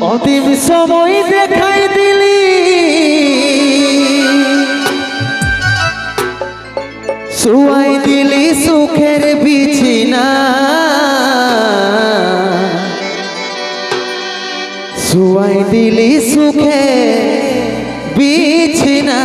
অন্তিম সময় দেখাই দিলি। শুয়াই দিলি সুখের বিছিনা। শুয়াই দিলি সুখে বিছিনা।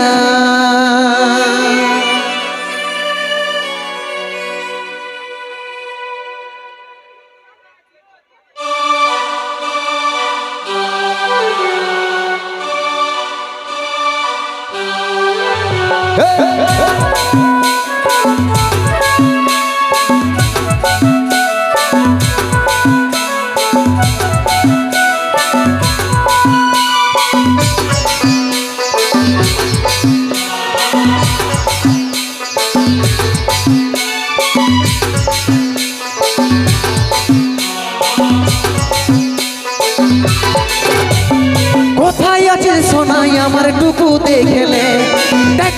কোথায় আছে সোনাই? আমার টুকু দেখলে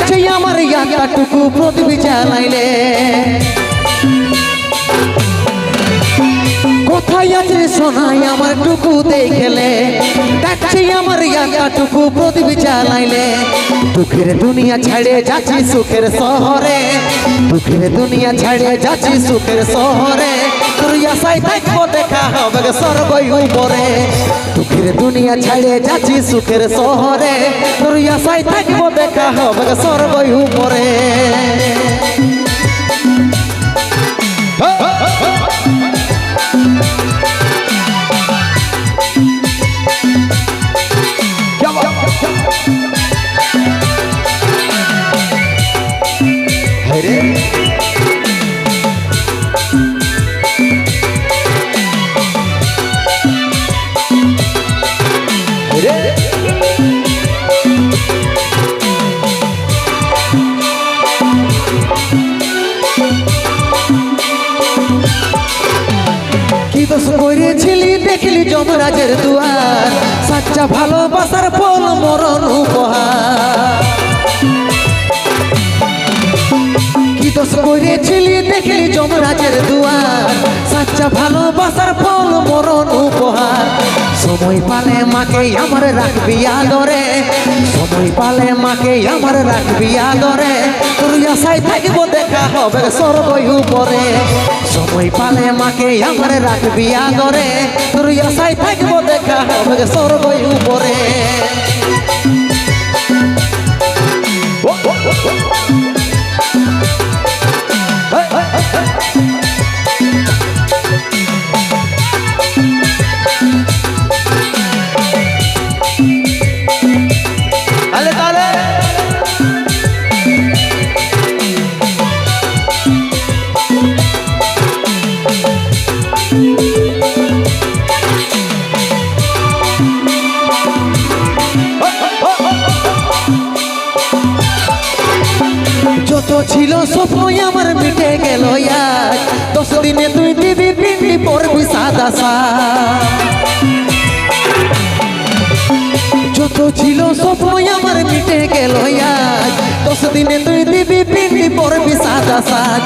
দেখছে আমার ইয়াটা টুকু প্রদীপ জ্বালাইলে। কোথায় আছে সোনাই আমার টুকু দেখলে? দেখছে আমার ইয়াটা টুকু প্রদীপ জ্বালাইলে। দুঃখের দুনিয়া ছেড়ে যাচ্ছি সুখের শহরে। দুঃখের দুনিয়া ছেড়ে যাচ্ছি সুখের শহরে। তোর আশায় থাকব দেখা হবে সর্বই উপরে। দুঃখের দুনিয়া ছেড়ে যাচ্ছি, সুখের শহরে। তোর আশায় থাকব দেখা হবে সর্বই উপরে। হরে যমরাজের দুয়ার সাচ্চা ভালোবাসার ফল মরণ উপহার। কি দোষ করেছিলি দেখলি যমরাজের ভালোবাসার ফল মরণ উপহার। সময় পালে মাকে আমার রাখবি আদরে। সময় পালে মাকে আমার রাখবি আদরে। তোর আশায় থাকব দেখা হবে সর্বই উপরে। সময় পালে মাকে আমার রাখবি আদরে। তোর আশায় থাকব দেখা হবে সর্বই উপরে। স্বপ্ন আমার মিটে গেল আজ দশ দিনে তুই দিবি পিবি পড়বি সাদা শাক যত ছিল স্বপ্ন আমার মিটে গেল আজ দশ দিনে তুই দিবি পিবি পড়বি সাদা সাজ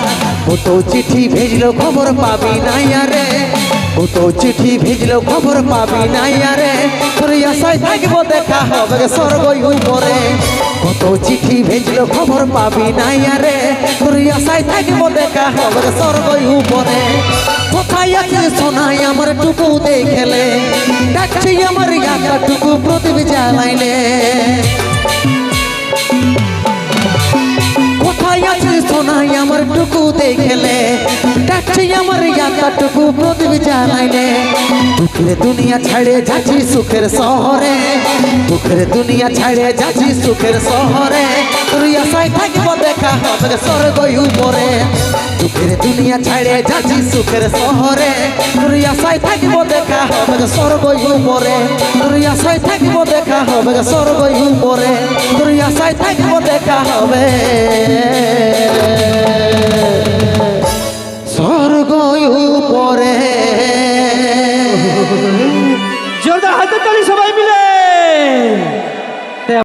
কত চিঠি ভেজলো খবর পাবি না আরে কত চিঠি ভেজলো খবর পাবি না আরে তোর আশায় থাকব দেখা হবে স্বর্গই উপরে কত চিঠি ভেজলো, খবর পাবি না আরে। তোর আশায় থাকব দেখা হবে স্বর্গই উপরে। কোথায় আছে সোনাই, আমার টুকু দেখলে। ডাকছি আমার ইয়াটা টুকু, প্রদীপ জ্বালাইলে। কোথায় আছে সোনাই, আমার টুকু দেখলে। আমার ইয়াটা টুকু প্রদীপ জ্বালাইলে দুঃখের দুনিয়া ছেড়ে যাচ্ছি সুখের শহরে। দুঃখের দুনিয়া ছেড়ে যাচ্ছি সুখের শহরে। তুই আশায় থাকব দেখা হবে স্বর্গই উপরে। দুঃখের দুনিয়া ছেড়ে যাচ্ছি সুখের শহরে। তুই আশায় থাকব দেখা হবে স্বর্গই উপরে। তুই আশায় থাকব দেখা হবে স্বর্গই উপরে। তুই আশায় থাকব দেখা হবে।